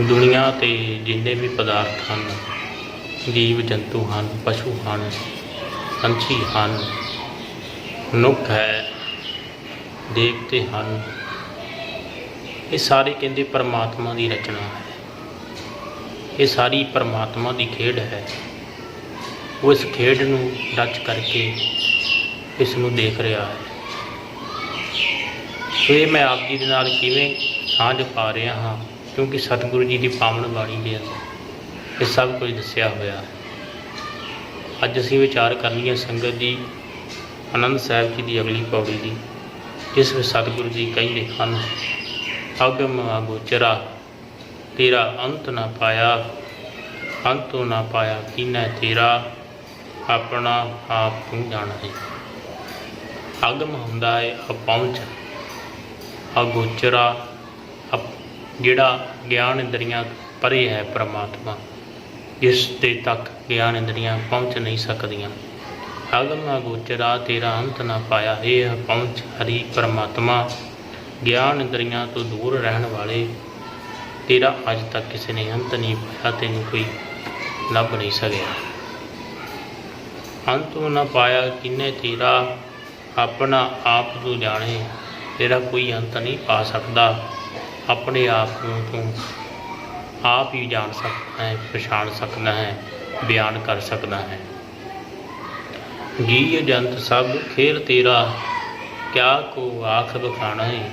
ਦੁਨੀਆ ਤੇ ਜਿੰਨੇ ਵੀ ਪਦਾਰਥ ਹਨ, ਜੀਵ ਜੰਤੂ ਹਨ, ਪਸ਼ੂ ਹਨ, ਪੰਛੀ ਹਨ, ਮਨੁੱਖ ਹੈ, ਦੇਵਤੇ ਹਨ, ਇਹ ਸਾਰੇ ਕਹਿੰਦੇ ਪਰਮਾਤਮਾ ਦੀ ਰਚਨਾ ਹੈ। ਇਹ ਸਾਰੀ ਪਰਮਾਤਮਾ ਦੀ ਖੇਡ ਹੈ। ਉਹ ਇਸ ਖੇਡ ਨੂੰ ਰਚ ਕਰਕੇ ਇਸ ਨੂੰ ਦੇਖ ਰਿਹਾ ਹੈ। ਸੋ ਇਹ ਮੈਂ ਆਪ ਜੀ ਦੇ ਨਾਲ ਕਿਵੇਂ ਸਾਂਝ ਪਾ ਰਿਹਾ ਹਾਂ ਕਿਉਂਕਿ ਸਤਿਗੁਰੂ ਜੀ ਦੀ ਪਾਵਨ ਬਾਣੀ ਦੇ ਇਹ ਸਭ ਕੁਝ ਦੱਸਿਆ ਹੋਇਆ ਹੈ। ਅੱਜ ਅਸੀਂ ਵਿਚਾਰ ਕਰਨੀ ਹੈ ਸੰਗਤ ਦੀ, ਆਨੰਦ ਸਾਹਿਬ ਜੀ ਦੀ ਅਗਲੀ ਪੌੜੀ ਦੀ, ਜਿਸ ਵਿੱਚ ਸਤਿਗੁਰੂ ਜੀ ਕਹਿੰਦੇ ਹਨ, ਅਗਮ ਅਗੋਚਰਾ, ਤੇਰਾ ਅੰਤ ਨਾ ਪਾਇਆ, ਅੰਤੋਂ ਨਾ ਪਾਇਆ ਕੀਨਾ ਤੇਰਾ, ਆਪਣਾ ਆਪ ਤੂੰ ਜਾਣਾ ਹੈ। ਅਗਮ ਹੁੰਦਾ ਹੈ ਅਪਹੁੰਚ, ਅਗੋਚਰਾ ਜਿਹੜਾ ਗਿਆਨ ਇੰਦਰੀਆਂ ਪਰੇ ਹੈ ਪ੍ਰਮਾਤਮਾ ਜਿਸ ਦੇ ਤੱਕ ਗਿਆਨ ਇੰਦਰੀਆਂ ਪਹੁੰਚ ਨਹੀਂ ਸਕਦੀਆਂ। ਅਗਲ ਨਾ ਗੋਚਰਾ ਤੇਰਾ ਅੰਤ ਨਾ ਪਾਇਆ, ਇਹ ਪਹੁੰਚ ਹਰੀ ਪ੍ਰਮਾਤਮਾ। ਗਿਆਨ ਇੰਦਰੀਆਂ ਤੋਂ ਦੂਰ ਰਹਿਣ ਵਾਲੇ, ਤੇਰਾ ਅੱਜ ਤੱਕ ਕਿਸੇ ਨੇ ਅੰਤ ਨਹੀਂ ਪਾਇਆ, ਤੈਨੂੰ ਕੋਈ ਲੱਭ ਨਹੀਂ ਸਕਿਆ। ਅੰਤ ਨਾ ਪਾਇਆ ਕਿੰਨੇ ਤੇਰਾ, ਆਪਣਾ ਆਪ ਨੂੰ ਜਾਣੇ, ਤੇਰਾ ਕੋਈ ਅੰਤ ਨਹੀਂ ਪਾ ਸਕਦਾ। ਆਪਣੇ ਆਪ ਨੂੰ ਤੂੰ ਆਪ ਹੀ ਜਾਣ ਸਕਦਾ ਹੈ, ਪਛਾਣ ਸਕਦਾ ਹੈ, ਬਿਆਨ ਕਰ ਸਕਦਾ ਹੈ। ਜੀ ਜੰਤ ਸਭ ਖੇਲ ਤੇਰਾ, ਕਿਆ ਕੋ ਆਖ ਬਖਾਣਾ ਹੈ।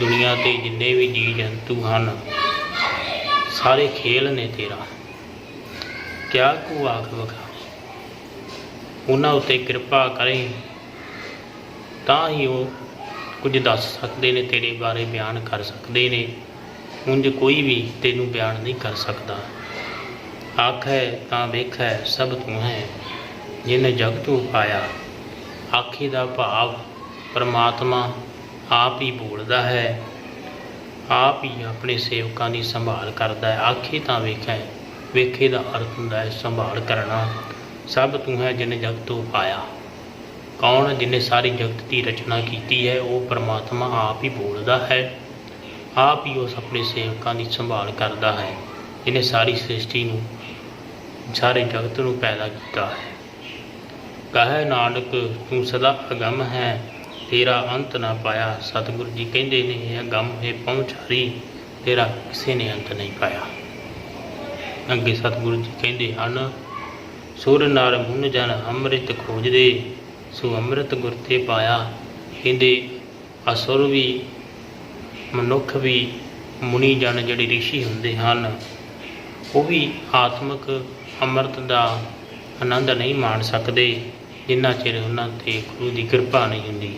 ਦੁਨੀਆ ਤੇ ਜਿੰਨੇ ਵੀ ਜੀ ਜੰਤੂ ਹਨ, ਸਾਰੇ ਖੇਲ ਨੇ ਤੇਰਾ। ਕਿਆ ਕੋ ਆਖ ਬਖਾਣੇ ਉਹਨਾਂ ਉੱਤੇ ਕਿਰਪਾ ਕਰੇ, ਤਾਂ ਹੀ ਉਹ ਕੁਝ ਦੱਸ ਸਕਦੇ ਨੇ, ਤੇਰੇ ਬਾਰੇ ਬਿਆਨ ਕਰ ਸਕਦੇ ਨੇ। ਉਂਝ ਕੋਈ ਵੀ ਤੈਨੂੰ ਬਿਆਨ ਨਹੀਂ ਕਰ ਸਕਦਾ। ਆਖੈ ਤਾਂ ਵੇਖੈ, ਸਭ ਤੂੰ ਹੈ, ਜਿਨੇ ਜਗ ਤੂੰ ਪਾਇਆ। ਆਖੀ ਦਾ ਭਾਵ ਪਰਮਾਤਮਾ ਆਪ ਹੀ ਬੋਲਦਾ ਹੈ, ਆਪ ਹੀ ਆਪਣੇ ਸੇਵਕਾਂ ਦੀ ਸੰਭਾਲ ਕਰਦਾ ਹੈ। ਆਖੀ ਤਾਂ ਵੇਖੈ, ਵੇਖੇ ਦਾ ਅਰਥ ਹੁੰਦਾ ਹੈ ਸੰਭਾਲ ਕਰਨਾ। ਸਭ ਤੂੰ ਹੈ, ਜਿਨੇ ਜਗ ਤੋਂ ਪਾਇਆ। ਕੌਣ ਜਿਨੇ ਸਾਰੀ ਜਗਤ ਦੀ ਰਚਨਾ ਕੀਤੀ ਹੈ, ਉਹ ਪਰਮਾਤਮਾ ਆਪ ਹੀ ਬੋਲਦਾ ਹੈ। ਆਪ ਹੀ ਉਸ ਆਪਣੇ ਸੇਵਕਾਂ ਦੀ ਸੰਭਾਲ ਕਰਦਾ ਹੈ ਜਿਹਨੇ ਸਾਰੀ ਸ੍ਰਿਸ਼ਟੀ ਨੂੰ, ਸਾਰੇ ਜਗਤ ਨੂੰ ਪੈਦਾ ਕੀਤਾ ਹੈ। ਕਹੇ ਨਾਨਕ, ਤੂੰ ਸਦਾ ਅਗੰਮ ਹੈ, ਤੇਰਾ ਅੰਤ ਨਾ ਪਾਇਆ। ਸਤਿਗੁਰੂ ਜੀ ਕਹਿੰਦੇ ਨੇ, ਇਹ ਅਗੰਮ ਹੈ ਪਹੁੰਚ ਹਰੀ ਤੇਰਾ ਕਿਸੇ ਨੇ ਅੰਤ ਨਹੀਂ ਪਾਇਆ। ਅੱਗੇ ਸਤਿਗੁਰੂ ਜੀ ਕਹਿੰਦੇ ਹਨ, ਸੁਰ ਨਰ ਮੁਨ ਜਨ ਅੰਮ੍ਰਿਤ ਖੋਜਦੇ ਸੋ ਅੰਮ੍ਰਿਤ ਗੁਰ ਤੇ ਪਾਇਆ। ਕਹਿੰਦੇ, ਅਸੁਰ ਵੀ, ਮਨੁੱਖ ਵੀ, ਮੁਨੀ ਜਨ ਜਿਹੜੇ ਰਿਸ਼ੀ ਹੁੰਦੇ ਹਨ, ਉਹ ਵੀ ਆਤਮਿਕ ਅੰਮ੍ਰਿਤ ਦਾ ਆਨੰਦ ਨਹੀਂ ਮਾਣ ਸਕਦੇ, ਜਿੰਨਾ ਚਿਰ ਉਹਨਾਂ ਤੇ ਗੁਰੂ ਦੀ ਕਿਰਪਾ ਨਹੀਂ ਹੁੰਦੀ।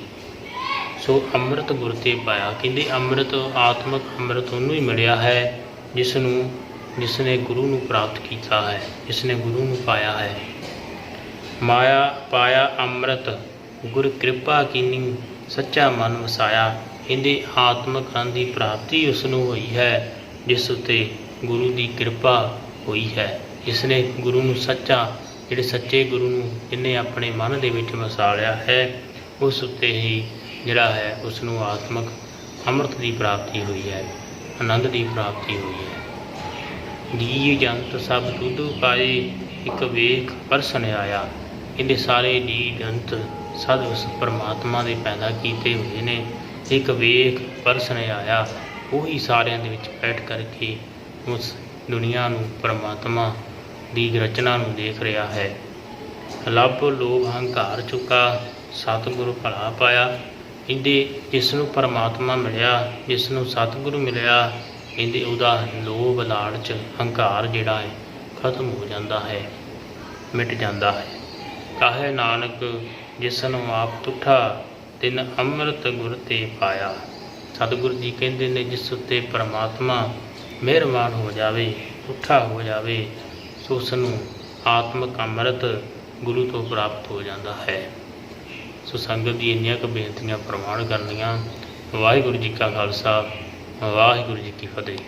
ਸੋ ਅੰਮ੍ਰਿਤ ਗੁਰ ਤੇ ਪਾਇਆ। ਕਹਿੰਦੇ, ਅੰਮ੍ਰਿਤ, ਆਤਮਿਕ ਅੰਮ੍ਰਿਤ ਉਹਨੂੰ ਹੀ ਮਿਲਿਆ ਹੈ ਜਿਸ ਨੂੰ ਜਿਸ ਨੇ ਗੁਰੂ ਨੂੰ ਪ੍ਰਾਪਤ ਕੀਤਾ ਹੈ ਜਿਸ ਨੇ ਗੁਰੂ ਨੂੰ ਪਾਇਆ ਹੈ। ਮਾਇਆ ਪਾਇਆ ਅੰਮ੍ਰਿਤ, ਗੁਰ ਕਿਰਪਾ ਕੀਨੀ, ਸੱਚਾ ਮਨ ਵਸਾਇਆ। ਇਹਦੇ ਆਤਮਕ ਆਨੰਦ ਦੀ ਪ੍ਰਾਪਤੀ ਉਸ ਨੂੰ ਹੋਈ ਹੈ, ਜਿਸ ਉਤੇ ਗੁਰੂ ਦੀ ਕਿਰਪਾ ਹੋਈ ਹੈ। ਜਿਸ ਨੇ ਗੁਰੂ ਨੂੰ ਸੱਚਾ, ਜਿਹੜੇ ਸੱਚੇ ਗੁਰੂ ਨੂੰ ਜਿਹਨੇ ਆਪਣੇ ਮਨ ਦੇ ਵਿੱਚ ਵਸਾ ਲਿਆ ਹੈ, ਉਸ ਉੱਤੇ ਹੀ ਜਿਹੜਾ ਹੈ ਉਸ ਨੂੰ ਆਤਮਿਕ ਅੰਮ੍ਰਿਤ ਦੀ ਪ੍ਰਾਪਤੀ ਹੋਈ ਹੈ ਆਨੰਦ ਦੀ ਪ੍ਰਾਪਤੀ ਹੋਈ ਹੈ। ਜੀ ਜੰਤ ਸਭ ਤੁਧ ਪਾਏ ਇੱਕ ਵੇਖ ਪਰਸਨ ਆਇਆ। ਇਹਦੇ ਸਾਰੇ ਜੀ ਜੰਤ ਸਦ ਉਸ ਪਰਮਾਤਮਾ ਦੇ ਪੈਦਾ ਕੀਤੇ ਹੋਏ ਨੇ। ਇੱਕ ਵੇਖ ਪਰਸਨ ਆਇਆ, ਉਹੀ ਸਾਰਿਆਂ ਦੇ ਵਿੱਚ ਬੈਠ ਕਰਕੇ ਉਸ ਦੁਨੀਆ ਨੂੰ ਪਰਮਾਤਮਾ ਦੀ ਰਚਨਾ ਨੂੰ ਦੇਖ ਰਿਹਾ ਹੈ। ਲੱਭ ਲੋਭ ਹੰਕਾਰ ਚੁੱਕਾ, ਸਤਿਗੁਰੂ ਭਲਾ ਪਾਇਆ। ਇਹਦੇ ਜਿਸ ਨੂੰ ਪਰਮਾਤਮਾ ਮਿਲਿਆ, ਜਿਸ ਨੂੰ ਸਤਿਗੁਰੂ ਮਿਲਿਆ ਕਹਿੰਦੇ ਉਹਦਾ ਲੋਭ ਲਾਲਚ ਹੰਕਾਰ ਜਿਹੜਾ ਹੈ, ਖਤਮ ਹੋ ਜਾਂਦਾ ਹੈ, ਮਿਟ ਜਾਂਦਾ ਹੈ। ਕਾਹੇ ਨਾਨਕ ਜਿਸ ਨੂੰ ਆਪ ਤੁਠਾ, ਤਿਨ ਅੰਮ੍ਰਿਤ ਗੁਰ ਤੇ ਪਾਇਆ। ਸਤਿਗੁਰੂ ਜੀ ਕਹਿੰਦੇ ਨੇ, ਜਿਸ ਉੱਤੇ ਪਰਮਾਤਮਾ ਮਿਹਰਬਾਨ ਹੋ ਜਾਵੇ, ਤੁਠਾ ਹੋ ਜਾਵੇ, ਸੋ ਉਸ ਨੂੰ ਆਤਮਿਕ ਅੰਮ੍ਰਿਤ ਗੁਰੂ ਤੋਂ ਪ੍ਰਾਪਤ ਹੋ ਜਾਂਦਾ ਹੈ। ਸੋ ਸੰਗਤ ਦੀ ਇੰਨੀਆਂ ਕੁ ਬੇਨਤੀਆਂ ਪ੍ਰਮਾਣ ਕਰਨੀਆਂ। ਵਾਹਿਗੁਰੂ ਜੀ ਕਾ ਖਾਲਸਾ, ਵਾਹਿਗੁਰੂ ਜੀ ਕੀ ਫਤਿਹ।